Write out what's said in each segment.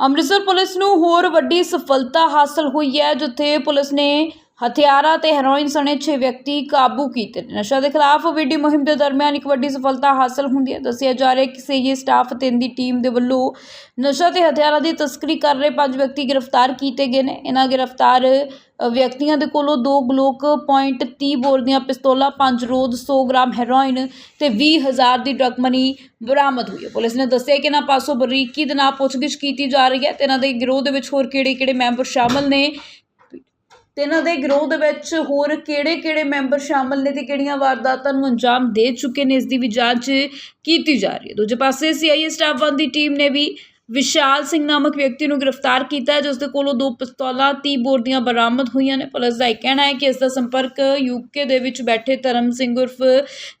Amritsar police ਨੂੰ ਹੋਰ ਵੱਡੀ ਸਫਲਤਾ ਹਾਸਲ ਹੋਈ ਹੈ ਜਿੱਥੇ ਪੁਲਿਸ ਨੇ ਹਥਿਆਰਾਂ ਤੇ ਹੈਰੋਇਨ ਸਣੇ 6 ਵਿਅਕਤੀ ਕਾਬੂ ਕੀਤੇ ਨੇ। ਨਸ਼ਾ ਦੇ ਖਿਲਾਫ ਵਿੱਢੀ ਮੁਹਿੰਮ ਦੇ ਦਰਮਿਆਨ ਇੱਕ ਵੱਡੀ ਸਫਲਤਾ ਹਾਸਲ ਹੁੰਦੀ ਹੈ। ਦੱਸਿਆ ਜਾ ਰਿਹਾ ਹੈ ਕਿ ਸੀਏ ਸਟਾਫ 3 ਦੀ ਟੀਮ ਦੇ ਵੱਲੋਂ ਨਸ਼ਾ ਤੇ ਹਥਿਆਰਾਂ ਦੀ ਤਸਕਰੀ ਕਰ ਰਹੇ ਪੰਜ ਵਿਅਕਤੀ ਗ੍ਰਿਫਤਾਰ ਕੀਤੇ ਗਏ ਨੇ। ਇਹਨਾਂ ਗ੍ਰਿਫਤਾਰ ਵਿਅਕਤੀਆਂ ਦੇ ਕੋਲੋਂ ਦੋ ਗਲੋਕ ਪੁਆਇੰਟ 30 ਬੋਰ ਦੀਆਂ ਪਿਸਤੌਲਾਂ, ਪੰਜ ਰੋਦ 100 ਗ੍ਰਾਮ ਹੈਰੋਇਨ ਤੇ 20000 ਦੀ ਡਰਗ ਮਨੀ ਬਰਾਮਦ ਹੋਈ ਹੈ। ਪੁਲਿਸ ਨੇ ਦੱਸਿਆ ਕਿ ਇਹਨਾਂ ਪਾਸੋਂ ਬਰੀਕੀ ਦੇ ਨਾਲ ਪੁੱਛਗਿੱਛ ਕੀਤੀ ਜਾ ਰਹੀ ਹੈ ਤੇ ਇਹਨਾਂ ਦੇ ਗਿਰੋਹ ਦੇ ਵਿੱਚ ਹੋਰ ਕਿਹੜੇ-ਕਿਹੜੇ ਮੈਂਬਰ ਸ਼ਾਮਲ ਨੇ ਤੇ ਇਹਨਾਂ ਦੇ ਗਿਰੋਹ ਦੇ ਵਿੱਚ ਹੋਰ ਕਿਹੜੇ-ਕਿਹੜੇ ਮੈਂਬਰ ਸ਼ਾਮਲ ਨੇ ਤੇ ਕਿਹੜੀਆਂ ਵਾਰਦਾਤਾਂ ਨੂੰ ਅੰਜਾਮ ਦੇ ਚੁੱਕੇ ਨੇ, ਇਸ ਦੀ ਵੀ ਜਾਂਚ ਕੀਤੀ ਜਾ ਰਹੀ ਹੈ। ਦੂਜੇ ਪਾਸੇ ਸੀਆਈਏ ਸਟਾਫ 1 ਦੀ ਟੀਮ ਨੇ ਵੀ ਵਿਸ਼ਾਲ ਸਿੰਘ ਨਾਮਕ ਵਿਅਕਤੀ ਨੂੰ ਗ੍ਰਿਫਤਾਰ ਕੀਤਾ ਹੈ ਜਿਸ ਦੇ ਕੋਲੋਂ ਦੋ ਪਿਸਤੌਲਾਂ 30 ਬੋਰਦੀਆਂ ਬਰਾਮਦ ਹੋਈਆਂ ਨੇ। ਪੁਲਿਸ ਦਾ ਇਹ ਕਹਿਣਾ ਹੈ ਕਿ ਇਸ ਦਾ ਸੰਪਰਕ ਯੂਕੇ ਦੇ ਵਿੱਚ ਬੈਠੇ ਧਰਮ ਸਿੰਘ ਉਰਫ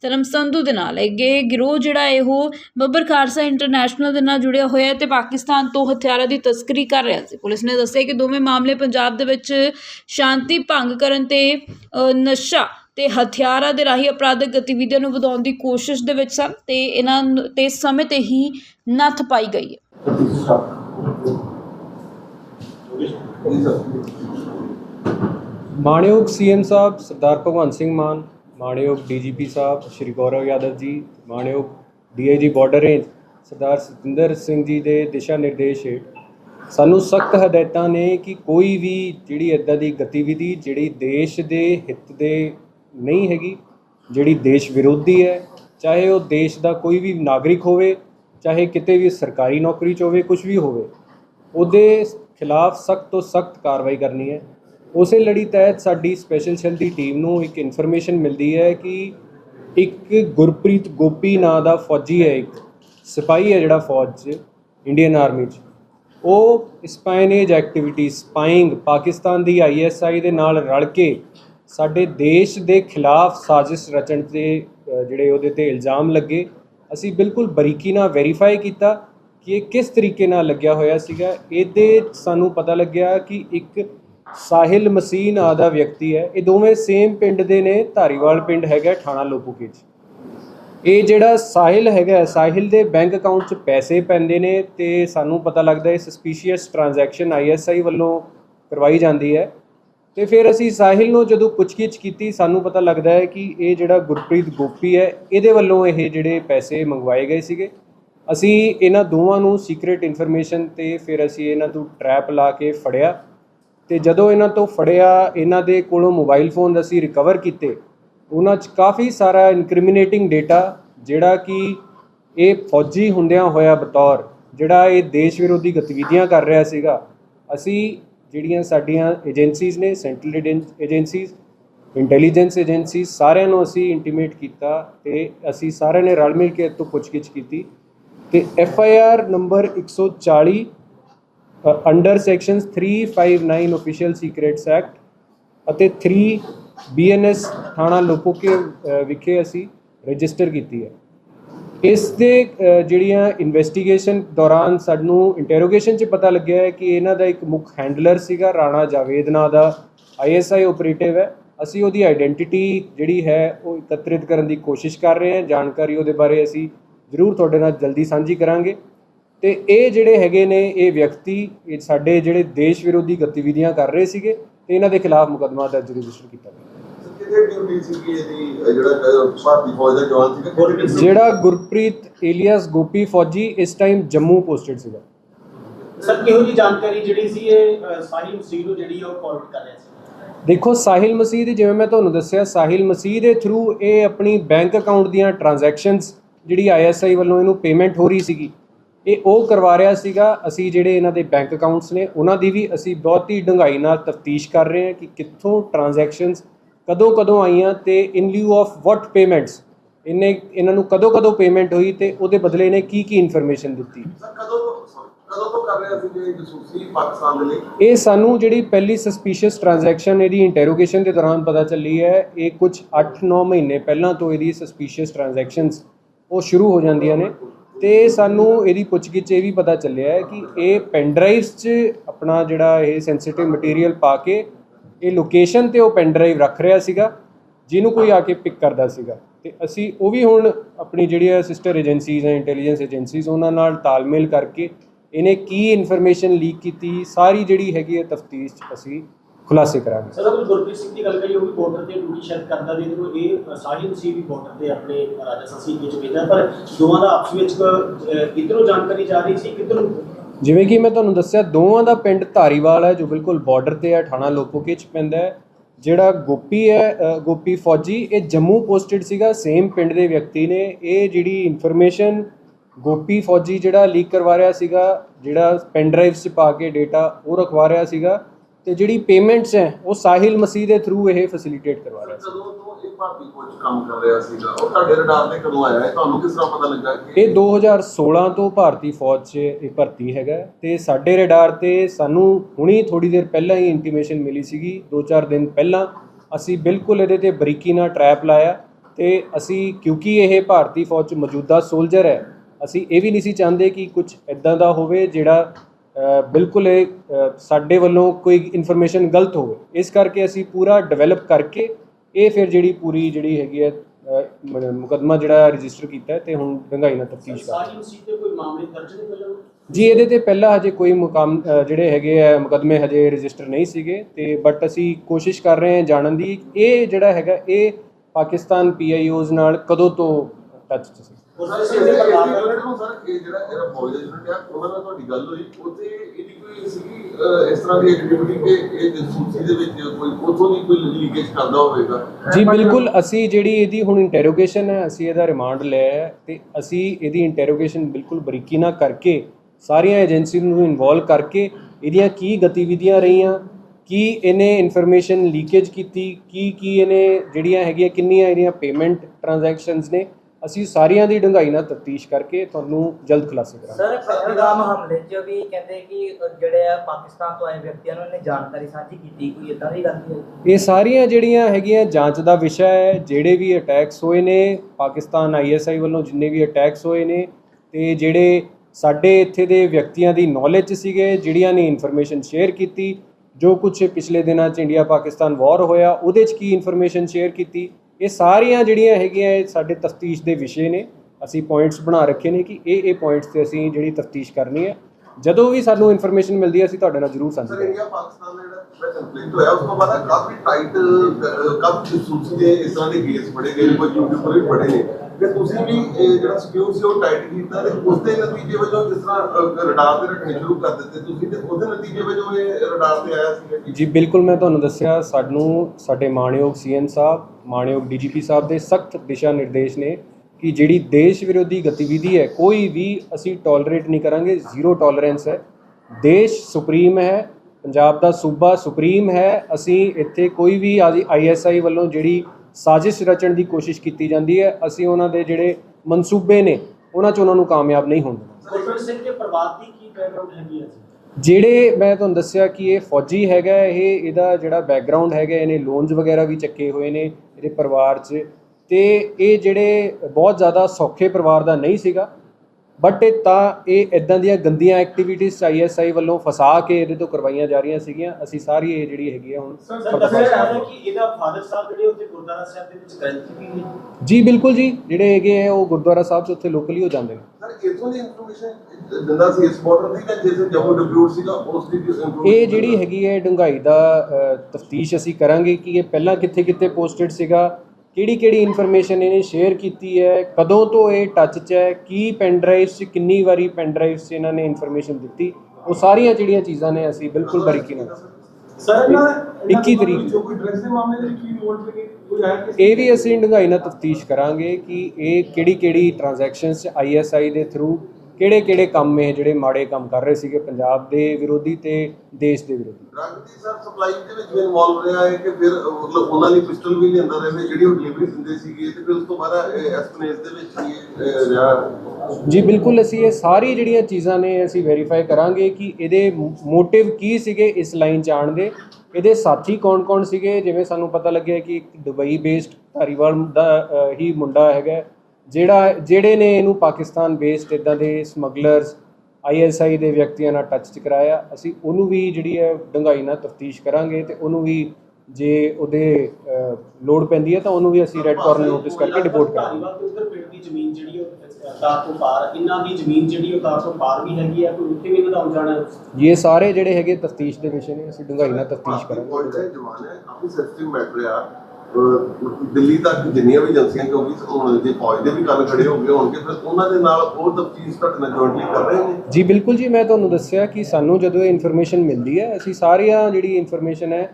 ਧਰਮ ਸੰਧੂ ਦੇ ਨਾਲ ਹੈ ਇਹ ਗਿਰੋਹ ਜਿਹੜਾ ਹੈ, ਉਹ ਬੱਬਰ ਖਾਲਸਾ ਇੰਟਰਨੈਸ਼ਨਲ ਦੇ ਨਾਲ ਜੁੜਿਆ ਹੋਇਆ ਹੈ ਤੇ ਪਾਕਿਸਤਾਨ ਤੋਂ ਹਥਿਆਰਾਂ ਦੀ ਤਸਕਰੀ ਕਰ ਰਿਹਾ ਸੀ। ਪੁਲਿਸ ਨੇ ਦੱਸਿਆ ਕਿ ਦੋਵੇਂ ਮਾਮਲੇ ਪੰਜਾਬ ਦੇ ਵਿੱਚ ਸ਼ਾਂਤੀ ਭੰਗ ਕਰਨ ਤੇ ਨਸ਼ਾ ਤੇ ਹਥਿਆਰਾਂ ਦੇ ਰਾਹੀਂ ਅਪਰਾਧਿਕ ਗਤੀਵਿਧੀਆਂ ਨੂੰ ਵਧਾਉਣ ਦੀ ਕੋਸ਼ਿਸ਼ ਦੇ ਵਿੱਚ ਸਨ ਤੇ ਇਹਨਾਂ ਤੇ ਸਮੇਂ ਤੇ ਹੀ ਨੱਥ ਪਾਈ ਗਈ ਹੈ। ਮਾਣਯੋਗ ਸੀਐਮ ਸਾਹਿਬ ਸਰਦਾਰ ਭਗਵੰਤ ਸਿੰਘ ਮਾਨ, ਮਾਣਯੋਗ ਡੀਜੀਪੀ ਸਾਹਿਬ ਸ਼੍ਰੀ ਗੌਰਵ ਯਾਦਵ ਜੀ, ਮਾਣਯੋਗ DIG border range Sardar Satinder Singh ji ਦੇ ਦਿਸ਼ਾ ਨਿਰਦੇਸ਼ ਹੇਠ ਸਾਨੂੰ ਸਖਤ ਹਦਾਇਤਾਂ ਨੇ ਕਿ ਕੋਈ ਵੀ ਜਿਹੜੀ ਇਦਾਂ ਦੀ ਗਤੀਵਿਧੀ ਜਿਹੜੀ ਦੇਸ਼ ਦੇ ਹਿੱਤ ਦੇ ਨਹੀਂ ਹੈਗੀ, ਜਿਹੜੀ ਦੇਸ਼ ਵਿਰੋਧੀ ਹੈ, ਚਾਹੇ ਉਹ ਦੇਸ਼ ਦਾ ਕੋਈ ਵੀ ਨਾਗਰਿਕ ਹੋਵੇ, ਚਾਹੇ ਕਿਤੇ ਵੀ ਸਰਕਾਰੀ ਨੌਕਰੀ 'ਚ ਹੋਵੇ ਕੁਝ ਵੀ ਹੋਵੇ, ਉਹਦੇ ਖਿਲਾਫ ਸਖਤ ਤੋਂ ਸਖਤ ਕਾਰਵਾਈ ਕਰਨੀ ਹੈ। ਉਸੇ ਲੜੀ ਤਹਿਤ ਸਾਡੀ ਸਪੈਸ਼ਲ ਸੈੱਲ ਦੀ ਟੀਮ ਨੂੰ ਇੱਕ ਇਨਫੋਰਮੇਸ਼ਨ ਮਿਲਦੀ ਹੈ ਕਿ ਇੱਕ ਗੁਰਪ੍ਰੀਤ ਗੋਪੀ ਨਾਂ ਦਾ ਫੌਜੀ ਹੈ ਇੱਕ, ਸਿਪਾਹੀ ਹੈ ਜਿਹੜਾ ਫੌਜ 'ਚ ਇੰਡੀਅਨ ਆਰਮੀ 'ਚ। ਉਹ ਸਪਾਈਨੇਜ ਐਕਟੀਵਿਟੀ ਸਪਾਈਂਗ ਪਾਕਿਸਤਾਨ ਦੀ ਆਈਐਸਆਈ ਦੇ ਨਾਲ ਰਲ ਕੇ ਸਾਡੇ ਦੇਸ਼ ਦੇ ਖਿਲਾਫ ਸਾਜ਼ਿਸ਼ ਰਚਣ ਤੇ ਜਿਹੜੇ ਉਹਦੇ ਤੇ ਇਲਜ਼ਾਮ ਲੱਗੇ। ਅਸੀਂ ਬਿਲਕੁਲ ਬਰੀਕੀ ਨਾਲ ਵੈਰੀਫਾਈ ਕੀਤਾ ਕਿ ਇਹ ਕਿਸ ਤਰੀਕੇ ਨਾਲ ਲੱਗਿਆ ਹੋਇਆ ਸੀਗਾ। ਇਹਦੇ ਸਾਨੂੰ ਪਤਾ ਲੱਗਿਆ ਕਿ ਇੱਕ ਸਾਹਿਲ ਮਸੀਹ ਨਾਂ ਦਾ ਵਿਅਕਤੀ ਹੈ। ਇਹ ਦੋਵੇਂ ਸੇਮ ਪਿੰਡ ਦੇ ਨੇ। ਧਾਰੀਵਾਲ ਪਿੰਡ ਹੈਗਾ ਥਾਣਾ ਲੋਪੂਕੇ 'ਚ ਇਹ ਜਿਹੜਾ ਸਾਹਿਲ ਹੈਗਾ, ਸਾਹਿਲ ਦੇ ਬੈਂਕ ਅਕਾਊਂਟ 'ਚ ਪੈਸੇ ਪੈਂਦੇ ਨੇ ਤੇ ਸਾਨੂੰ ਪਤਾ ਲੱਗਦਾ ਇਹ ਸਸਪੀਸ਼ੀਅਸ ਟ੍ਰਾਂਜੈਕਸ਼ਨ ਆਈਐਸਆਈ ਵੱਲੋਂ ਕਰਵਾਈ ਜਾਂਦੀ ਹੈ। ਤੇ ਫਿਰ ਅਸੀਂ ਸਾਹਿਲ ਨੂੰ ਜਦੋਂ ਪੁੱਛਗਿੱਛ ਕੀਤੀ, ਸਾਨੂੰ ਪਤਾ ਲੱਗਦਾ ਹੈ ਕਿ ਇਹ ਜਿਹੜਾ ਗੁਰਪ੍ਰੀਤ ਗੋਪੀ ਹੈ, ਇਹਦੇ ਵੱਲੋਂ ਇਹ ਜਿਹੜੇ ਪੈਸੇ ਮੰਗਵਾਏ ਗਏ ਸੀਗੇ। ਅਸੀਂ ਇਹਨਾਂ ਦੋਵਾਂ ਨੂੰ ਸੀਕ੍ਰੀਟ ਇਨਫੋਰਮੇਸ਼ਨ ਤੇ ਫਿਰ ਅਸੀਂ ਇਹਨਾਂ ਤੋਂ ਟਰੈਪ ਲਾ ਕੇ ਫੜਿਆ ਤੇ ਜਦੋਂ ਇਹਨਾਂ ਤੋਂ ਫੜਿਆ, ਇਹਨਾਂ ਦੇ ਕੋਲੋਂ ਮੋਬਾਈਲ ਫੋਨ ਅਸੀਂ ਰਿਕਵਰ ਕੀਤੇ, ਉਹਨਾਂ 'ਚ ਕਾਫੀ ਸਾਰਾ ਇਨਕ੍ਰਿਮੀਨੇਟਿੰਗ ਡਾਟਾ ਜਿਹੜਾ ਕਿ ਇਹ ਫੌਜੀ ਹੁੰਦਿਆਂ ਹੋਇਆ ਬਤੌਰ, ਜਿਹੜਾ ਇਹ ਦੇਸ਼ ਵਿਰੋਧੀ ਗਤੀਵਿਧੀਆਂ ਕਰ ਰਿਹਾ ਸੀਗਾ। ਅਸੀਂ ਜਿਹੜੀਆਂ ਸਾਡੀਆਂ ਏਜੰਸੀਜ਼ ਨੇ ਸੈਂਟਰਲ ਏਜੰਸੀਜ਼ ਇੰਟੈਲੀਜੈਂਸ ਏਜੰਸੀਜ਼ ਸਾਰਿਆਂ ਨੂੰ ਅਸੀਂ ਇੰਟੀਮੇਟ ਕੀਤਾ ਤੇ ਅਸੀਂ ਸਾਰਿਆਂ ਨੇ ਰਲ ਮਿਲ ਕੇ ਇਹ ਤੋਂ ਪੁੱਛਗਿੱਛ ਕੀਤੀ ਤੇ F I R number 140 under sections 359 official secrets act ਅਤੇ 3 ਬੀਐਨਐਸ ਥਾਣਾ ਲੋਪੋਕੇ ਵਿਖੇ ਅਸੀਂ ਰਜਿਸਟਰ ਕੀਤੀ ਹੈ। ਇਸ ਦੇ ਜਿਹੜੀਆਂ ਇਨਵੈਸਟੀਗੇਸ਼ਨ ਦੌਰਾਨ ਸਾਨੂੰ ਇੰਟਰੋਗੇਸ਼ਨ 'ਚ ਪਤਾ ਲੱਗਿਆ ਹੈ ਕਿ ਇਹਨਾਂ ਦਾ ਇੱਕ ਮੁੱਖ ਹੈਂਡਲਰ ਸੀਗਾ, ਰਾਣਾ ਜਾਵੇਦ ਨਾਂ ਦਾ ਆਈਐਸਆਈ ਆਪਰੇਟਿਵ ਹੈ। ਅਸੀਂ ਉਹਦੀ ਆਇਡੈਂਟੀਟੀ ਜਿਹੜੀ ਹੈ, ਉਹ ਇਕੱਤਰਿਤ ਕਰਨ ਦੀ ਕੋਸ਼ਿਸ਼ ਕਰ ਰਹੇ ਹਾਂ। ਜਾਣਕਾਰੀ ਉਹਦੇ ਬਾਰੇ ਅਸੀਂ ਜ਼ਰੂਰ ਤੁਹਾਡੇ ਨਾਲ ਜਲਦੀ ਸਾਂਝੀ ਕਰਾਂਗੇ। ਤੇ ਇਹ ਜਿਹੜੇ ਹੈਗੇ ਨੇ, ਇਹ ਵਿਅਕਤੀ, ਇਹ ਸਾਡੇ ਜਿਹੜੇ ਦੇਸ਼ ਵਿਰੋਧੀ ਗਤੀਵਿਧੀਆਂ ਕਰ ਰਹੇ ਸੀਗੇ, ਤੇ ਇਹਨਾਂ ਦੇ ਖਿਲਾਫ ਮੁਕੱਦਮਾ ਦਰਜ ਰਜਿਸਟਰ ਕੀਤਾ ਗਿਆ। ਕਿਤੇ ਡਿਊਟੀ ਸੀਗੀ ਇਹਦੀ ਅਹ ਜਿਹੜਾ ਅਹ ਭਾਰਤੀ ਫੌਜ ਦਾ ਜਵਾਨ ਸੀਗਾ ਕਿਹੜੀ duty? ਜਿਹੜਾ ਗੁਰਪ੍ਰੀਤ ਏਲੀਅਸ ਗੋਪੀ ਫੌਜੀ ਇਸ ਟਾਈਮ ਜੰਮੂ ਪੋਸਟਡ ਸੀਗਾ। ਸਰ ਕਿਹੋ ਜੀ ਜਾਣਕਾਰੀ ਜਿਹੜੀ ਸੀ ਇਹ ਅ, ਸਾਹਿਲ ਮਸੀਹ ਨੂੰ ਜਿਹੜੀ ਉਹ ਫਾਰਵਰਡ ਕਰ ਰਿਹਾ ਸੀ? ਦੇਖੋ ਸਾਹਿਲ ਮਸੀਹ ਦੀ ਜਿਵੇਂ ਮੈਂ ਤੁਹਾਨੂੰ ਦੱਸਿਆ ਸਾਹਿਲ ਮਸੀਹ ਦੇ ਥਰੂ ਇਹ ਆਪਣੀ ਬੈਂਕ ਅਕਾਊਂਟ ਦੀਆਂ ਟ੍ਰਾਂਜੈਕਸ਼ਨਸ ਜਿਹੜੀ ਆਈਐਸਆਈ ਵੱਲੋਂ ਇਹਨੂੰ ਪੇਮੈਂਟ ਹੋ ਰਹੀ ਸੀਗੀ ਇਹ ਉਹ ਕਰਵਾ ਰਿਹਾ ਸੀਗਾ। ਅਸੀਂ ਜਿਹੜੇ ਇਹਨਾਂ ਦੇ ਬੈਂਕ ਅਕਾਊਂਟਸ ਨੇ ਉਹਨਾਂ ਦੀ ਵੀ ਅਸੀਂ ਬਹੁਤ ਹੀ ਡੂੰਘਾਈ ਨਾਲ ਤਫਤੀਸ਼ ਕਰ ਰਹੇ ਹਾਂ ਕਿ ਕਿੱਥੋਂ ਟ੍ਰਾਂਜੈਕਸ਼ਨਸ ਕਦੋਂ ਕਦੋਂ ਆਈਆਂ ਤੇ in lieu of what payments ਇਹਨੇ ਇਹਨਾਂ ਨੂੰ ਕਦੋਂ ਕਦੋਂ ਪੇਮੈਂਟ ਹੋਈ ਤੇ ਉਹਦੇ ਬਦਲੇ ਇਹਨੇ ਕੀ ਕੀ ਇਨਫੋਰਮੇਸ਼ਨ ਦਿੱਤੀ? ਸਰ ਕਦੋਂ ਤੋਂ sorry, ਕਦੋਂ ਤੋਂ ਕਰ ਰਿਹਾ ਸੀ ਜੇ ਜਸੂਸੀ ਪਾਕਿਸਤਾਨ ਦੇ ਲਈ? ਇਹ ਸਾਨੂੰ ਜਿਹੜੀ ਪਹਿਲੀ ਸਸਪੀਸ਼ੀਅਸ ਟ੍ਰਾਂਜੈਕਸ਼ਨ ਇਹਦੀ ਇੰਟਰੋਗੇਸ਼ਨ ਦੇ ਦੌਰਾਨ ਪਤਾ ਚੱਲੀ ਹੈ ਇਹ ਕੁਝ 8-9 ਮਹੀਨੇ ਪਹਿਲਾਂ ਤੋਂ ਇਹਦੀ ਸਸਪੀਸ਼ੀਅਸ ਟ੍ਰਾਂਜੈਕਸ਼ਨਸ ਉਹ ਸ਼ੁਰੂ ਹੋ ਜਾਂਦੀਆਂ ਨੇ ਤੇ ਸਾਨੂੰ ਇਹਦੀ ਪੁੱਛਗਿੱਛ ਇਹ ਵੀ ਪਤਾ ਚੱਲਿਆ ਹੈ ਕਿ ਇਹ ਪੈਨ ਡਰਾਈਵਸ 'ਚ ਆਪਣਾ ਜਿਹੜਾ ਇਹ ਸੈਂਸਿਟਿਵ ਮਟੀਰੀਅਲ ਪਾ ਕੇ ਇਹ ਲੋਕੇਸ਼ਨ ਤੇ ਉਹ ਪੈਨ ਡਰਾਈਵ ਰੱਖ ਰਿਹਾ ਸੀਗਾ ਜਿਹਨੂੰ ਕੋਈ ਆ ਕੇ ਪਿਕ ਕਰਦਾ ਸੀਗਾ। ਤੇ ਅਸੀਂ ਉਹ ਵੀ ਹੁਣ ਆਪਣੀ ਜਿਹੜੀਆਂ ਸਿਸਟਰ ਏਜੰਸੀਜ਼ ਹੈ ਇੰਟੈਲੀਜੈਂਸ ਏਜੰਸੀਜ਼ ਉਹਨਾਂ ਨਾਲ ਤਾਲਮੇਲ ਕਰਕੇ ਇਹਨੇ ਕੀ ਇਨਫੋਰਮੇਸ਼ਨ ਲੀਕ ਕੀਤੀ ਸਾਰੀ ਜਿਹੜੀ ਹੈਗੀ ਹੈ ਤਫਤੀਸ਼ ਅਸੀਂ ਖੁਲਾਸੇ ਕਰਾਂਗੇ। ਸਰ ਅਗਰ ਗੁਰਪ੍ਰੀਤ ਸਿੰਘ ਦੀ ਗੱਲ ਕਰੀਏ ਉਹ ਵੀ ਬਾਰਡਰ ਤੇ ਡਿਊਟੀ ਸ਼ਾਇਦ ਕਰਦਾ ਦੇ ਦੇਖੋ ਇਹ ਸਾਹਿਲ ਸੀ ਵੀ ਬਾਰਡਰ ਤੇ ਆਪਣੇ ਰਾਜਸਥਾਨ ਸੀ ਵਿੱਚ ਭੇਜਿਆ। ਪਰ ਦੋਵਾਂ ਦਾ ਆਪਸ ਵਿੱਚ ਅਹ, ਜਾਣਕਾਰੀ ਜਾ ਰਹੀ ਸੀ ਕਿੱਧਰੋਂ ਜਿਵੇਂ ਕਿ ਮੈਂ ਤੁਹਾਨੂੰ ਦੱਸਿਆ, ਦੋਵਾਂ ਦਾ ਪਿੰਡ ਧਾਰੀਵਾਲ ਹੈ, ਜੋ ਬਿਲਕੁਲ ਬਾਰਡਰ ਤੇ ਹੈ, ਥਾਣਾ ਲੋਪੋਕੇ ਚ ਪੈਂਦਾ ਹੈ। ਜਿਹੜਾ ਗੋਪੀ ਹੈ ਗੋਪੀ ਫੌਜੀ, ਇਹ ਜੰਮੂ ਪੋਸਟਡ ਸੀਗਾ ਸੇਮ ਪਿੰਡ ਦੇ ਵਿਅਕਤੀ ਨੇ। ਇਹ ਜਿਹੜੀ ਇਨਫੋਰਮੇਸ਼ਨ ਗੋਪੀ ਫੌਜੀ ਜਿਹੜਾ ਲੀਕ ਕਰਵਾ ਰਿਹਾ ਸੀਗਾ, ਜਿਹੜਾ ਪੈਨ ਡਰਾਈਵ 'ਚ ਪਾ ਕੇ ਡਾਟਾ ਉਹ ਰਖਵਾ ਰਿਹਾ ਸੀਗਾ, ਤੇ ਜਿਹੜੀ ਪੇਮੈਂਟਸ ਹੈ, ਉਹ ਸਾਹਿਲ ਮਸੀਹ ਦੇ ਥਰੂ ਇਹ ਫੈਸਿਲਿਟੇਟ ਕਰਵਾ ਰਿਹਾ ਸੀ। ਕਦੋਂ ਤੋਂ ਇਹ ਭਾਰਤੀ ਫੌਜ 'ਚ ਕੰਮ ਕਰ ਰਿਹਾ ਸੀਗਾ। ਉਹ ਤੁਹਾਡੇ ਰਡਾਰ ਤੇ ਕਦੋਂ ਆਇਆ? ਹੈ ਤੁਹਾਨੂੰ ਕਿਸ ਤਰ੍ਹਾਂ ਪਤਾ ਲੱਗਾ ਕਿ ਇਹ 2016 ਤੋਂ ਭਾਰਤੀ ਫੌਜ 'ਚ ਇਹ ਭਰਤੀ ਹੈਗਾ ਤੇ ਸਾਡੇ ਰਡਾਰ ਤੇ ਸਾਨੂੰ ਹੁਣੀ ਥੋੜੀ ਦੇਰ ਪਹਿਲਾਂ ਹੀ ਇੰਟੀਮੇਸ਼ਨ ਮਿਲੀ ਸੀਗੀ। 2-4 ਦਿਨ ਪਹਿਲਾਂ ਅਸੀਂ ਬਿਲਕੁਲ ਇਹਦੇ ਤੇ ਬਰੀਕੀ ਨਾਲ ਟਰੈਪ ਲਾਇਆ ਤੇ ਅਸੀਂ ਕਿਉਂਕਿ ਇਹ ਭਾਰਤੀ ਫੌਜ 'ਚ ਮੌਜੂਦਾ ਸੋਲਜਰ ਹੈ, ਅਸੀਂ ਇਹ ਵੀ ਨਹੀਂ ਸੀ ਚਾਹੁੰਦੇ ਕਿ ਕੁਝ ਇਦਾਂ ਦਾ ਹੋਵੇ ਜਿਹੜਾ ਬਿਲਕੁਲ ਇਹ ਸਾਡੇ ਵੱਲੋਂ ਕੋਈ ਇਨਫੋਰਮੇਸ਼ਨ ਗਲਤ ਹੋਵੇ। ਇਸ ਕਰਕੇ ਅਸੀਂ ਪੂਰਾ ਡਿਵੈਲਪ ਕਰਕੇ ਇਹ ਫਿਰ ਜਿਹੜੀ ਪੂਰੀ ਜਿਹੜੀ ਹੈਗੀ ਹੈ ਮੁਕਦਮਾ ਜਿਹੜਾ ਰਜਿਸਟਰ ਕੀਤਾ ਹੈ ਤੇ ਹੁਣ ਡੰਗਾਈ ਨਾਲ ਤਫਤੀਸ਼ ਕਰ ਰਹੇ ਹਾਂ। ਸਾਹਿਲ ਸੀ ਤੇ ਕੋਈ ਮਾਮਲੇ ਦਰਜ ਨਹੀਂ ਪਹਿਲਾਂ ਜੀ ਇਹਦੇ ਤੇ ਪਹਿਲਾਂ ਹਜੇ ਕੋਈ ਮੁਕਾਮ ਜਿਹੜੇ ਹੈਗੇ ਆ ਮੁਕਦਮੇ ਹਜੇ ਰਜਿਸਟਰ ਨਹੀਂ ਸੀਗੇ ਤੇ ਬਟ ਅਸੀਂ ਕੋਸ਼ਿਸ਼ ਕਰ ਰਹੇ ਹਾਂ ਜਾਣਨ ਦੀ ਇਹ ਜਿਹੜਾ ਹੈਗਾ ਇਹ ਪਾਕਿਸਤਾਨ ਪੀਆਈਓਜ਼ ਨਾਲ ਕਦੋਂ ਤੋਂ ਟੱਚ 'ਚ ਸੀ? ਸਰ ਸਿੰਘ ਦੇ ਪਰਿਵਾਰ ਦਾ ਯੂਨਿਟ ਨੂੰ ਸਰ ਇਹ ਜਿਹੜਾ ਇਹਦਾ ਫੌਜ ਦਾ ਯੂਨਿਟ ਆ ਉਹਨਾਂ ਨਾਲ ਤੁਹਾਡੀ ਗੱਲ ਹੋਈ ਉੱਥੇ ਇਹਦੀ ਇਸ ਤਰ੍ਹਾਂ ਦੀ ਐਕਟੀਵਿਟੀ ਕਿ ਇਹ ਜਸੂਸੀ ਦੇ ਵਿੱਚ ਕੋਈ, ਉਥੋਂ ਦੀ ਕੋਈ ਲੀਕੇਜ ਕਰਦਾ ਹੋਵੇਗਾ। ਜੀ, ਬਿਲਕੁਲ, ਅਸੀਂ ਜਿਹੜੀ ਇਹਦੀ ਹੁਣ ਇੰਟਰੋਗੇਸ਼ਨ ਹੈ, ਅਸੀਂ ਇਹਦਾ ਰਿਮਾਂਡ ਲਿਆ ਹੈ ਤੇ ਅਸੀਂ ਇਹਦੀ ਇੰਟਰੋਗੇਸ਼ਨ ਬਿਲਕੁਲ ਬਰੀਕੀ ਨਾਲ ਕਰਕੇ, ਸਾਰੀਆਂ ਏਜੰਸੀ ਨੂੰ ਇਨਵੋਲਵ ਕਰਕੇ, ਇਹਦੀਆਂ ਕੀ ਗਤੀਵਿਧੀਆਂ ਰਹੀਆਂ, ਕੀ ਇਹਨੇ ਇਨਫੋਰਮੇਸ਼ਨ ਲੀਕੇਜ ਕੀਤੀ, ਕੀ ਕੀ ਇਹਨੇ ਜਿਹੜੀਆਂ ਹੈਗੀਆਂ, ਕਿੰਨੀਆਂ ਇਹਦੀਆਂ ਪੇਮੈਂਟ ਟ੍ਰਾਂਜੈਕਸ਼ਨਸ ਨੇ ਅਸੀਂ ਸਾਰੀਆਂ ਦੀ ਡੂੰਘਾਈ ਨਾਲ ਤਫਤੀਸ਼ ਕਰਕੇ ਤੁਹਾਨੂੰ ਜਲਦ ਖੁਲਾਸੇ ਕਰਾਂਗੇ। ਸਰ ਪਹਿਲਗਾਮ ਹਮਲੇ 'ਚ ਵੀ ਕਹਿੰਦੇ ਕਿ ਜਿਹੜੇ ਆ ਪਾਕਿਸਤਾਨ ਤੋਂ ਆਏ ਵਿਅਕਤੀਆਂ ਨੂੰ ਇਹਨੇ ਜਾਣਕਾਰੀ ਸਾਂਝੀ ਕੀਤੀ ਕੋਈ ਇਦਾਂ ਦੀ ਗੱਲ ਨਹੀਂ ਹੋਈ ਇਹ ਸਾਰੀਆਂ ਜਿਹੜੀਆਂ ਹੈਗੀਆਂ ਜਾਂਚ ਦਾ ਵਿਸ਼ਾ ਹੈ ਜਿਹੜੇ ਵੀ ਅਟੈਕਸ ਹੋਏ ਨੇ ਪਾਕਿਸਤਾਨ ਆਈਐਸਆਈ ਵੱਲੋਂ ਜਿੰਨੇ ਵੀ ਅਟੈਕਸ ਹੋਏ ਨੇ ਤੇ ਜਿਹੜੇ ਸਾਡੇ ਇੱਥੇ ਦੇ ਵਿਅਕਤੀਆਂ ਦੀ ਨੌਲੇਜ 'ਚ ਸੀਗੇ ਜਿਹੜੀਆਂ ਨੇ ਇਨਫੋਰਮੇਸ਼ਨ ਸ਼ੇਅਰ ਕੀਤੀ ਜੋ ਕੁਝ ਪਿਛਲੇ ਦਿਨਾਂ 'ਚ ਇੰਡੀਆ ਪਾਕਿਸਤਾਨ ਵਾਰ ਹੋਇਆ ਉਹਦੇ 'ਚ ਕੀ ਇਨਫੋਰਮੇਸ਼ਨ ਸ਼ੇਅਰ ਕੀਤੀ ਇਹ ਸਾਰੀਆਂ ਜਿਹੜੀਆਂ ਹੈਗੀਆਂ ਇਹ ਸਾਡੇ ਤਫਤੀਸ਼ ਦੇ ਵਿਸ਼ੇ ਨੇ। ਅਸੀਂ ਪੁਆਇੰਟਸ ਬਣਾ ਰੱਖੇ ਨੇ ਕਿ ਇਹ ਇਹ ਪੁਆਇੰਟਸ ਤੇ ਅਸੀਂ ਜਿਹੜੀ ਤਫਤੀਸ਼ ਕਰਨੀ ਹੈ। ਜਦੋਂ ਵੀ ਸਾਨੂੰ ਇਨਫੋਰਮੇਸ਼ਨ ਮਿਲਦੀ ਹੈ ਅਸੀਂ ਤੁਹਾਡੇ ਨਾਲ ਜ਼ਰੂਰ ਸਾਂਝੀ ਸਰ ਕਰਾਂਗੇ। ਇੰਡੀਆ ਪਾਕਿਸਤਾਨ ਦਾ ਜਿਹੜਾ ਕੰਫਲਿਕਟ ਹੋਇਆ ਉਸ ਤੋਂ ਬਾਅਦ ਕਾਫੀ ਟਾਈਟ ਕਾਫੀ ਜਸੂਸੀ ਦੇ ਇਸ ਤਰ੍ਹਾਂ ਦੇ ਕੇਸ ਫੜੇ ਗਏ ਕੋਈ ਯੂਟਿਊਬਰ ਵੀ ਫੜੇ ਨੇ। ਕਿ ਤੁਸੀਂ ਵੀ ਜਿਹੜਾ ਸਿਕਿਉਰ ਸੀ, ਉਹ ਟਾਈਟ ਕੀਤਾ ਤੇ ਉਸ ਦੇ ਨਤੀਜੇ ਵਜੋਂ ਜਿਸ ਤਰ੍ਹਾਂ ਰਡਾਰ ਤੇ ਰੱਖਣੇ ਸ਼ੁਰੂ ਕਰ ਦਿੱਤੇ ਤੁਸੀਂ ਤੇ ਉਹਦੇ ਨਤੀਜੇ ਵਜੋਂ ਇਹ ਰਡਾਰ ਤੇ ਆਇਆ ਸੀ ਜੀ ਬਿਲਕੁਲ ਮੈਂ ਤੁਹਾਨੂੰ ਦੱਸਿਆ, ਸਾਨੂੰ, ਸਾਡੇ ਮਾਣਯੋਗ ਸੀਐਮ ਸਾਹਿਬ, ਮਾਣਯੋਗ ਡੀਜੀਪੀ ਸਾਹਿਬ ਦੇ ਸਖਤ ਦਿਸ਼ਾ ਨਿਰਦੇਸ਼ ਨੇ ਕਿ ਜਿਹੜੀ ਦੇਸ਼ ਵਿਰੋਧੀ ਗਤੀਵਿਧੀ ਹੈ, ਕੋਈ ਵੀ ਅਸੀਂ ਟੋਲਰੇਟ ਨਹੀਂ ਕਰਾਂਗੇ ਜ਼ੀਰੋ ਟੋਲਰੈਂਸ ਹੈ। ਦੇਸ਼ ਸੁਪਰੀਮ ਹੈ, ਪੰਜਾਬ ਦਾ ਸੂਬਾ ਸੁਪਰੀਮ ਹੈ, ਅਸੀਂ ਇੱਥੇ ਕੋਈ ਵੀ ਆਈਐਸਆਈ ਵੱਲੋਂ ਜਿਹੜੀ ਸਾਜ਼ਿਸ਼ ਰਚਣ ਦੀ ਕੋਸ਼ਿਸ਼ ਕੀਤੀ ਜਾਂਦੀ ਹੈ। ਅਸੀਂ ਉਹਨਾਂ ਦੇ ਜਿਹੜੇ ਮਨਸੂਬੇ ਨੇ ਉਹਨਾਂ 'ਚ ਉਹਨਾਂ ਨੂੰ ਕਾਮਯਾਬ ਨਹੀਂ ਹੋਣ ਦੇਣਾ। ਗੁਰਪ੍ਰੀਤ ਸਿੰਘ ਦੇ ਪਰਿਵਾਰ ਦੀ ਕੀ ਬੈਕਗ੍ਰਾਉਂਡ ਹੈਗੀ ਹੈ ਜਿਹੜੇ ਮੈਂ ਤੁਹਾਨੂੰ ਦੱਸਿਆ ਕਿ ਇਹ ਫੌਜੀ ਹੈਗਾ ਇਹ ਇਹਦਾ ਜਿਹੜਾ ਬੈਕਗ੍ਰਾਉਂਡ ਹੈਗਾ ਇਹਨੇ ਲੋਨਸ ਵਗੈਰਾ ਵੀ ਚੱਕੇ ਹੋਏ ਨੇ ਇਹਦੇ ਪਰਿਵਾਰ 'ਚ ਤੇ ਇਹ ਜਿਹੜੇ ਬਹੁਤ ਜ਼ਿਆਦਾ ਸੌਖੇ ਪਰਿਵਾਰ ਦਾ ਨਹੀਂ ਸੀਗਾ। ਬਟ ਇਹ ਤਾਂ ਇਹ ਇਦਾਂ ਦੀਆਂ ਗੰਦੀਆਂ ਐਕਟੀਵਿਟੀਜ਼ ਆਈਐਸਆਈ ਵੱਲੋਂ ਫਸਾ ਕੇ ਇਹਦੇ ਤੋਂ ਕਰਵਾਈਆਂ ਜਾ ਰਹੀਆਂ ਸੀਗੀਆਂ। ਅਸੀਂ ਸਾਰੀ ਇਹ ਜਿਹੜੀ ਹੈਗੀ ਆ ਹੁਣ ਸਰ ਦੱਸਿਆ ਜਾ ਰਿਹਾ ਕਿ ਇਹਦਾ ਫਾਦਰ ਸਾਹਿਬ ਜਿਹੜੇ ਉੱਥੇ ਗੁਰਦੁਆਰਾ ਸਾਹਿਬ ਦੇ ਵਿੱਚ ਗ੍ਰੰਥੀ ਵੀ ਨੇ ਜੀ ਬਿਲਕੁਲ ਜੀ। ਜਿਹੜੇ ਹੈਗੇ ਆ ਉਹ ਗੁਰਦੁਆਰਾ ਸਾਹਿਬ 'ਚ ਉੱਥੇ ਲੋਕਲੀ ਹੋ ਜਾਂਦੇ ਨੇ। ਸਰ ਇਥੋਂ ਦੀ ਇਨਫੋਰਮੇਸ਼ਨ ਦਿੰਦਾ ਸੀ ਇਸ ਬਾਰਡਰ ਦੀ ਜਾਂ ਜਿਸ ਜੰਮੂ ਡਿਪਿਊਟ ਸੀਗਾ ਉਸ ਦੀ information ਇਹ ਜਿਹੜੀ ਹੈਗੀ ਹੈ ਡੂੰਘਾਈ ਦਾ ਤਫਤੀਸ਼ ਅਸੀਂ ਕਰਾਂਗੇ ਕਿ ਇਹ ਪਹਿਲਾਂ ਕਿੱਥੇ ਕਿੱਥੇ ਪੋਸਟਡ ਸੀਗਾ। ਕਿਹੜੀ ਕਿਹੜੀ ਇਨਫੋਰਮੇਸ਼ਨ ਇਹਨੇ ਸ਼ੇਅਰ ਕੀਤੀ ਹੈ ਕਦੋਂ ਤੋਂ ਇਹ ਟੱਚ 'ਚ ਹੈ ਕੀ ਪੈਨ ਡਰਾਈਵਸ 'ਚ ਕਿੰਨੀ ਵਾਰੀ ਪੈਨ ਡਰਾਈਵਸ 'ਚ ਇਹਨਾਂ ਨੇ ਇਨਫੋਰਮੇਸ਼ਨ ਦਿੱਤੀ ਉਹ ਸਾਰੀਆਂ ਜਿਹੜੀਆਂ ਚੀਜ਼ਾਂ ਨੇ ਅਸੀਂ ਬਿਲਕੁਲ ਬਰੀਕੀ ਨਾਲ ਸਰ ਇਹਨਾਂ 21 ਤਰੀਕ। ਜੋ ਕੋਈ ਡਰੱਗਸ ਦੇ ਮਾਮਲੇ ਦੇ ਕੀ ਇਨਵੋਲਵ ਹੈ ਕੋਈ ਆਇਆ ਕਿ ਇਹ ਵੀ ਅਸੀਂ ਡੂੰਘਾਈ ਨਾਲ ਤਫਤੀਸ਼ ਕਰਾਂਗੇ ਕਿ ਇਹ ਕਿਹੜੀ ਕਿਹੜੀ ਟ੍ਰਾਂਜੈਕਸ਼ਨਸ ਚ ਆਈਐਸਆਈ ਦੇ ਥਰੂ ਕਿਹੜੇ ਕਿਹੜੇ ਕੰਮ ਇਹ ਜਿਹੜੇ ਮਾੜੇ ਕੰਮ ਕਰ ਰਹੇ ਸੀਗੇ ਪੰਜਾਬ ਦੇ ਵਿਰੋਧੀ ਤੇ ਦੇਸ਼ ਦੇ ਵਿਰੋਧੀ? ਡਰੱਗ ਦੀ ਸਰ ਸਪਲਾਈ ਦੇ ਵਿੱਚ ਵੀ ਇਨਵੋਲਵ ਰਿਹਾ ਹੈ ਕਿ ਫਿਰ ਅਹ, ਮਤਲਬ ਉਹਨਾਂ ਲਈ ਪਿਸਟਲ ਵੀ ਲਿਆਂਦਾ ਰਹੇ ਜਿਹੜੀ ਉਹ ਡਿਲੀਵਰੀ ਦਿੰਦੇ ਸੀਗੇ ਤੇ ਫਿਰ ਉਸ ਤੋਂ ਬਾਅਦ ਐਸਪਨੇਸ ਦੇ ਵਿੱਚ ਹੀ ਅਹ, ਰਿਹਾ ਜੀ ਬਿਲਕੁਲ ਅਸੀਂ ਇਹ ਸਾਰੀ ਜਿਹੜੀਆਂ ਚੀਜ਼ਾਂ ਨੇ ਅਸੀਂ ਵੈਰੀਫਾਈ ਕਰਾਂਗੇ ਕਿ ਇਹਦੇ ਮੋਟਿਵ ਕੀ ਸੀਗੇ ਇਸ ਲਾਈਨ ਚ ਆਉਣ ਦੇ। ਇਹਦੇ ਸਾਥੀ ਕੌਣ-ਕੌਣ ਸੀਗੇ? ਜਿਵੇਂ ਸਾਨੂੰ ਪਤਾ ਲੱਗਿਆ ਕਿ ਇੱਕ ਦੁਬਈ ਬੇਸਡ ਧਾਰੀਵਾਲ ਦਾ ਹੀ ਮੁੰਡਾ ਹੈਗਾ ਜਿਹੜਾ ਜਿਹੜੇ ਨੇ ਇਹਨੂੰ ਪਾਕਿਸਤਾਨ ਬੇਸਡ ਇਦਾਂ ਦੇ ਸਮਗਲਰਸ ਆਈਐਸਆਈ ਦੇ ਵਿਅਕਤੀਆਂ ਨਾਲ ਟੱਚ ਚ ਕਰਾਇਆ ਅਸੀਂ ਉਹਨੂੰ ਵੀ ਜਿਹੜੀ ਹੈ ਡੰਗਾਈ ਨਾਲ ਤਫਤੀਸ਼ ਕਰਾਂਗੇ ਤੇ ਉਹਨੂੰ ਵੀ ਜੇ ਉਹਦੇ ਲੋੜ ਪੈਂਦੀ ਹੈ ਤਾਂ ਉਹਨੂੰ ਵੀ ਅਸੀਂ ਰੈੱਡ ਕਾਰਨਰ ਨੋਟਿਸ ਕਰਕੇ ਡਿਪੋਰਟ ਕਰਾਂਗੇ। ਉਧਰ ਪਿੰਡ ਦੀ ਜ਼ਮੀਨ ਜਿਹੜੀ ਉਹ ਤਾਰ ਤੋਂ ਪਾਰ ਇਹਨਾਂ ਦੀ ਜ਼ਮੀਨ ਜਿਹੜੀ ਉਹ ਤਾਰ ਤੋਂ ਪਾਰ ਵੀ ਹੈਗੀ ਆ ਕੋਈ ਉੱਥੇ ਵੀ ਇਹਨਾਂ ਦਾ ਆਉਣ ਜਾਣਾ ਇਹ ਸਾਰੇ ਜਿਹੜੇ ਹੈਗੇ ਤਫਤੀਸ਼ ਦੇ ਵਿਸ਼ੇ ਨੇ ਅਸੀਂ ਡੂੰਘਾਈ ਨਾਲ ਤਫਤੀਸ਼ ਕਰਾਂਗੇ। ਹੈ ਜਵਾਨ ਹੈ ਕਾਫੀ ਸੈਂਸਿਟਿਵ ਮੈਟਰ ਆ। ਦਿੱਲੀ ਤੱਕ ਜਿੰਨੀਆਂ ਵੀ ਏਜੰਸੀਆਂ ਕਿਉਂਕਿ ਹੁਣ ਜੇ ਫੌਜ ਦੇ ਵੀ ਕੰਨ ਖੜੇ ਹੋ ਗਏ ਹੋਣਗੇ ਫਿਰ ਉਹਨਾਂ ਦੇ ਨਾਲ ਉਹ ਤਫਤੀਸ਼ ਤੁਹਾਡੇ ਨਾਲ ਜੁਆਇੰਟਲੀ ਕਰ ਰਹੇ ਨੇ? ਜੀ ਬਿਲਕੁਲ ਜੀ ਮੈਂ ਤੁਹਾਨੂੰ ਦੱਸਿਆ ਕਿ ਸਾਨੂੰ ਜਦੋਂ ਇਹ ਇਨਫੋਰਮੇਸ਼ਨ ਮਿਲਦੀ ਹੈ ਅਸੀਂ ਸਾਰੀਆਂ ਜਿਹੜੀ ਇਨਫੋਰਮੇਸ਼ਨ ਹੈ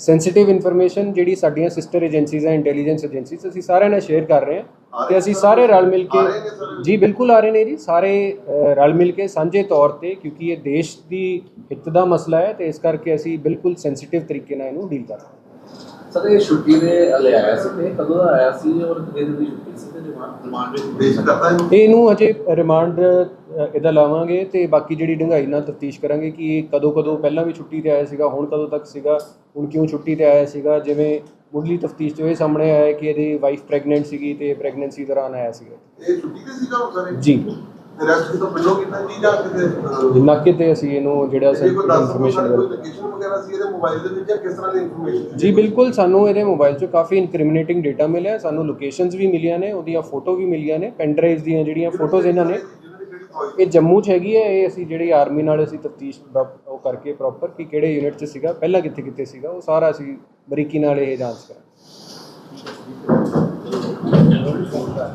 ਸੈਂਸਿਟਿਵ ਇਨਫੋਰਮੇਸ਼ਨ ਜਿਹੜੀ ਸਾਡੀਆਂ ਸਿਸਟਰ ਏਜੰਸੀਜ਼ ਹੈ ਇੰਟੈਲੀਜੈਂਸ ਏਜੰਸੀਜ਼ ਅਸੀਂ ਸਾਰਿਆਂ ਨਾਲ ਸ਼ੇਅਰ ਕਰ ਰਹੇ ਹਾਂ ਤੇ ਅਸੀਂ ਸਾਰੇ ਰਲ ਮਿਲ ਕੇ? ਜੀ ਬਿਲਕੁਲ ਆ ਰਹੇ ਨੇ ਜੀ ਸਾਰੇ ਰਲ ਮਿਲ ਕੇ ਸਾਂਝੇ ਤੌਰ ਤੇ ਕਿਉਂਕਿ ਇਹ ਦੇਸ਼ ਦੀ ਹਿੱਤ ਦਾ ਮਸਲਾ ਹੈ ਤੇ ਇਸ ਕਰਕੇ ਅਸੀਂ ਬਿਲਕੁਲ ਸੈਂਸਿਟਿਵ ਤਰੀਕੇ ਨਾਲ ਇਹਨੂੰ ਡੀਲ ਕਰ ਰਹੇ ਹਾਂ। ਸਰ ਇਹ ਛੁੱਟੀ ਦੇ ਲੈ ਆਇਆ ਸੀ ਤੇ ਕਦੋਂ ਦਾ ਆਇਆ ਸੀ ਔਰ ਕਿੰਨੇ ਦਿਨ ਦੀ ਛੁੱਟੀ ਸੀ ਤੇ ਰਿਮਾਂਡ ਰਿਮਾਂਡ ਵਿੱਚ ਪੇਸ਼ ਕਰਦਾ ਇਹਨੂੰ? ਇਹ ਇਹਨੂੰ ਅਜੇ ਰਿਮਾਂਡ ਇਹਦਾ ਲਾਵਾਂਗੇ ਤੇ ਬਾਕੀ ਜਿਹੜੀ ਡੂੰਘਾਈ ਨਾਲ ਤਫਤੀਸ਼ ਕਰਾਂਗੇ ਕਿ ਇਹ ਕਦੋਂ ਕਦੋਂ ਪਹਿਲਾਂ ਵੀ ਛੁੱਟੀ ਤੇ ਆਇਆ ਸੀਗਾ ਹੁਣ ਕਦੋਂ ਤੱਕ ਸੀਗਾ ਹੁਣ ਕਿਉਂ ਛੁੱਟੀ ਤੇ ਆਇਆ ਸੀਗਾ ਜਿਵੇਂ ਮੁੱਢਲੀ ਤਫਤੀਸ਼ 'ਚ ਇਹ ਸਾਹਮਣੇ ਆਇਆ ਕਿ ਇਹਦੀ ਵਾਈਫ ਪ੍ਰੈਗਨੈਂਟ ਸੀਗੀ ਤੇ ਪ੍ਰੈਗਨੈਂਸੀ ਦੌਰਾਨ ਆਇਆ ਸੀਗਾ। ਇਹ ਛੁੱਟੀ ਤੇ ਸੀਗਾ ਉਹ ਸਾਰੇ ਜੀ। ਰੈਸਟ ਤੋਂ ਕੀਤਾ ਜੀ ਜਾਂ ਕਿਤੇ ਅਹ, ਨਾਕੇ ਤੇ ਅਸੀਂ ਇਹਨੂੰ ਜਿਹੜਾ ਸਕੋ ਇਨਫੋਰਮੇਸ਼ਨ ਵਗੈਰਾ ਸੀ ਇਹਦੇ ਮੋਬਾਈਲ ਦੇ ਵਿੱਚ ਜਾਂ ਕਿਸ ਤਰ੍ਹਾਂ ਦੀ ਇਨਫੋਰਮੇਸ਼ਨ ਜੀ ਬਿਲਕੁਲ ਸਾਨੂੰ ਇਹਦੇ ਮੋਬਾਈਲ 'ਚੋਂ ਕਾਫੀ ਇਨਕ੍ਰਿਮੀਨੇਟਿੰਗ ਡਾਟਾ ਮਿਲਿਆ ਸਾਨੂੰ ਲੋਕੇਸ਼ਨਸ ਵੀ ਮਿਲੀਆਂ ਨੇ ਉਹਦੀਆਂ ਫੋਟੋ ਵੀ ਮਿਲੀਆਂ ਨੇ ਪੈਨ ਡਰਾਈਵਸ ਦੀਆਂ ਜਿਹੜੀਆਂ ਫੋਟੋਜ਼ ਇਹਨਾਂ ਨੇ। ਇਹ ਜੰਮੂ 'ਚ ਹੈਗੀ ਹੈ ਇਹ ਅਸੀਂ ਜਿਹੜੀ ਆਰਮੀ ਨਾਲ ਅਸੀਂ ਤਫਤੀਸ਼ ਉਹ ਕਰਕੇ ਪ੍ਰੋਪਰ ਕਿ ਕਿਹੜੇ ਯੂਨਿਟ 'ਚ ਸੀਗਾ ਪਹਿਲਾਂ ਕਿੱਥੇ ਕਿੱਥੇ ਸੀਗਾ ਉਹ ਸਾਰਾ ਅਸੀਂ ਬਰੀਕੀ ਨਾਲ ਇਹ ਜਾਂਚ ਕਰਾਂਗੇ।